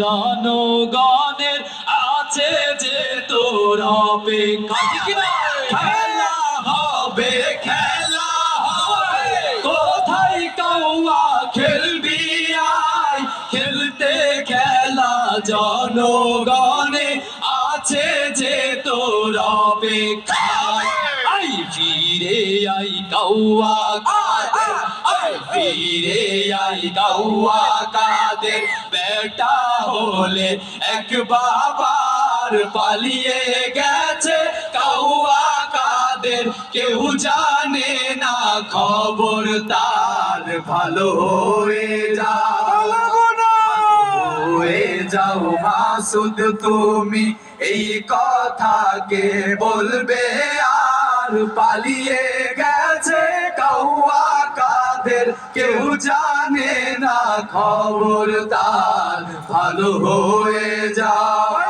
জনগণের আছে যে তোর অপেক্ষা। খেলা হবে খেলা হবে। কোথায় খেলবি আয় খেলতে খেলা জনগণে আছে যে তোর অপেক্ষায় আই ফিরে আই কাদের। আই ফিরে আই কাউয়া কাদের। বেটা হলে এক বাবার পালিয়ে গেছে কাউয়া কাদের, কেউ জানে না খবর তার ভালো হয়ে যা। যাও মাসুদ, তুমি এই কথাকে বলবে, আর পালিয়ে কাদের কেউ জানে না খবর তার। ভালো হয়ে যাও।